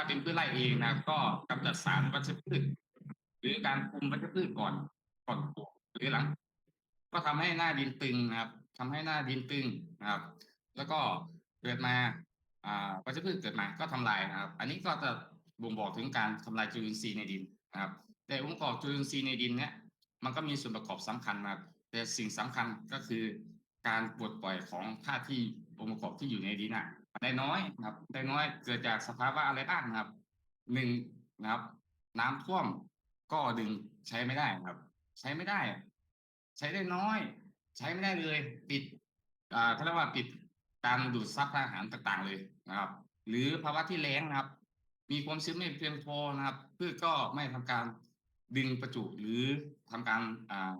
าเป็นพืชไร่เองนะครับก็กำจัดสารวัชพืชหรือการคุมวัชพืชก่อนก่อนปลูกหรือหลัง ก็ทำให้หน้าดินตึงนะครับทำให้หน้าดินตึงนะครับ แล้วก็เกิดมาอ่าวัชพืชเกิดมาก็ทำลายนะครับ อันนี้ก็จะบ่งบอกถึงการทำลายจุลินทรีย์ในดินนะครับ แต่องค์ประกอบจุลินทรีย์ในดินเนี่ยมันก็มีส่วนประกอบสำคัญนะแต่สิ่งสำคัญก็คือการปลดปล่อยของธาตุที่องค์ประกอบที่อยู่ในดินอะ ได้น้อยครับได้น้อยเกิดจากสภาวะอะไรบ้างครับหนึ่งนะครับ น้ำท่วมก็ดึงใช้ไม่ได้ครับ ใช้ไม่ได้ ใช้ได้น้อย ใช้ไม่ได้เลย ปิดอ่าเขาเรียกว่าปิดการดูดซับอาหารต่างๆเลยนะครับ หรือภาวะที่แล้งนะครับ มีความชื้นไม่เพียงพอนะครับพืชก็ไม่ทำการดึงประจุหรือทำการอ่า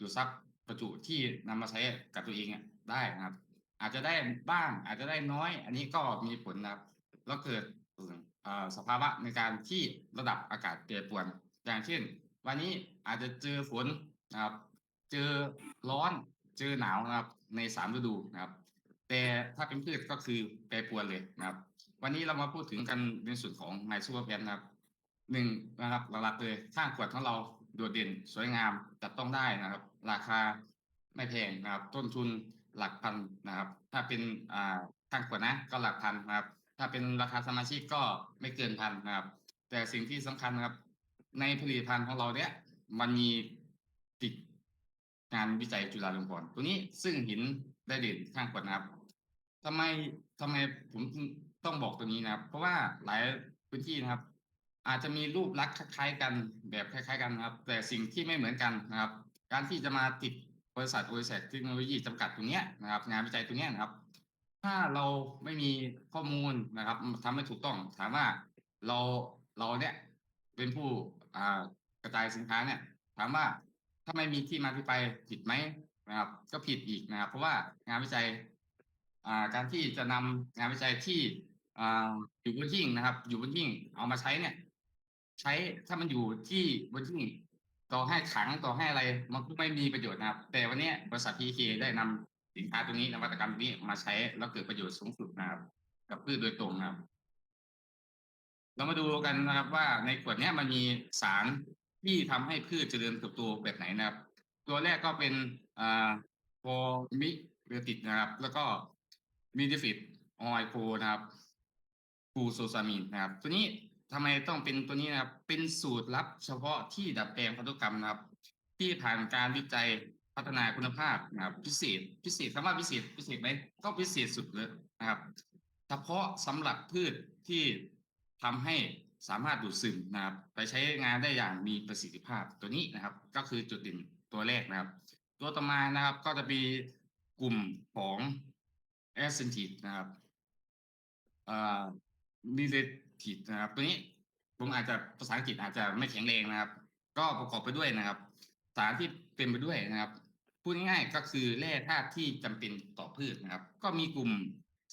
ดูดซับประจุที่นำมาใช้กับตัวเองได้นะครับ อาจจะได้บ้าง อาจจะได้น้อย อันนี้ก็มีผลนะครับแล้วเกิดอ่าสภาวะในการที่ระดับอากาศแปรปวน อย่างเช่น วันนี้อาจจะเจอฝนนะครับ เจอร้อน เจอหนาวนะครับ ในสามฤดูนะครับ แต่ถ้าเป็นพืชก็คือแปรปรวนเลยนะครับ วันนี้เรามาพูดถึงกันในส่วนของไมซูเปอร์แพนนะครับหนึ่งนะครับหลักๆเลยข้างขวดของเราโดดเด่นสวยงามจับต้องได้นะครับ ราคาไม่แพงนะครับ ต้นทุน หลักพันนะครับ ถ้าเป็นอ่าข้างขวดนะก็หลักพันนะครับ ถ้าเป็นราคาสมาชิกก็ไม่เกินพันนะครับ แต่สิ่งที่สำคัญนะครับ ในผลิตภัณฑ์ของเราเนี่ยมันมีติดงานวิจัยจุฬาลงกรณ์ตัวนี้ซึ่งห็นได้เด่นข้างขวดนะครับทำไมทำไมผมต้องบอกตัวนี้นะครับ เพราะว่าหลายพื้นที่นะครับ อาจจะมีรูปลักษณ์คล้ายๆกันแบบคล้าย ๆ กันนะครับ แต่สิ่งที่ไม่เหมือนกันนะครับ การที่จะมาติด บริษัทบริษัทเทคโนโลยีจำกัดตรงเนี้ยนะครับ งานวิจัยตรงเนี้ยนะครับ ถ้าเราไม่มีข้อมูลนะครับทำให้ถูกต้องถามว่าเราเราเนี่ยเป็นผู้อ่ากระจายสินค้าเนี่ย ถามว่าถ้าไม่มีที่มาที่ไปผิดไหมนะครับ ก็ผิดอีกนะครับ เพราะว่างานวิจัยอ่าการที่จะนำงานวิจัยที่อ่าอยู่บนหิ้งนะครับ อยู่บนหิ้งเอามาใช้เนี่ย ใช้ถ้ามันอยู่ที่บนหิ้ง ต่อให้ขังต่อให้อะไรมันก็ไม่มีประโยชน์นะครับ แต่วันนี้บริษัท PK ได้นำสินค้าตัวนี้นวัตกรรมนี้มาใช้แล้วเกิดประโยชน์สูงสุดนะครับ กับพืชโดยตรงนะครับ เรามาดูกันนะครับว่าในขวดนี้มันมีสารที่ทำให้พืชเจริญเติบโตแบบไหนนะครับ ตัวแรกก็เป็นอ่าโพมิเรติดนะครับ แล้วก็มีดิฟิตออยโคนะครับฟูโซซามินนะครับ ตัวนี้ ทำไมต้องเป็นตัวนี้นะครับ เป็นสูตรลับเฉพาะที่ดัดแปลงพันธุกรรมนะครับ ที่ผ่านการวิจัยพัฒนาคุณภาพนะครับพิเศษ พิเศษคำว่าพิเศษพิเศษไหมก็พิเศษสุดเลยนะครับ เฉพาะสำหรับพืชที่ทำให้สามารถดูดซึมนะครับ ไปใช้งานได้อย่างมีประสิทธิภาพตัวนี้นะครับ ก็คือจุดเด่นตัวแรกนะครับ ตัวต่อมานะครับก็จะมีกลุ่มของแอสเซนตินะครับอ่อมิเล ตินะครับ ตัวนี้ผมอาจจะภาษาอังกฤษอาจจะไม่แข็งแรงนะครับ ก็ประกอบไปด้วยนะครับ สารที่เป็นไปด้วยนะครับพูดง่ายๆก็คือแร่ธาตุที่จำเป็นต่อพืชนะครับ ก็มีกลุ่ม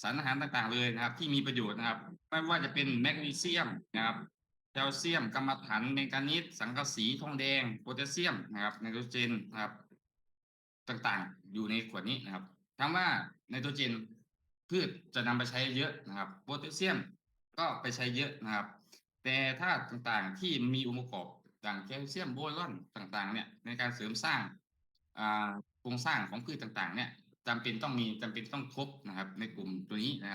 สารอาหารต่างๆเลยนะครับ ที่มีประโยชน์นะครับ ไม่ว่าจะเป็นแมกนีเซียมนะครับแคลเซียมกรรมฐานแมงกานีสสังกะสีทองแดงโพแทสเซียมนะครับไนโตรเจนนะครับ ต่างๆ อยู่ในขวดนี้นะครับถามว่าไนโตรเจนพืชจะนำไปใช้เยอะนะครับโพแทสเซียม ก็ไปใช้เยอะนะครับ แต่ถ้าต่างๆที่มีองค์ประกอบอย่างแคลเซียมโบรอนต่างๆเนี่ยในการเสริมสร้างโครงสร้างของพืชต่างๆเนี่ยจำเป็นต้องมีจำเป็นต้องครบนะครับ ในกลุ่มตัวนี้นะครับ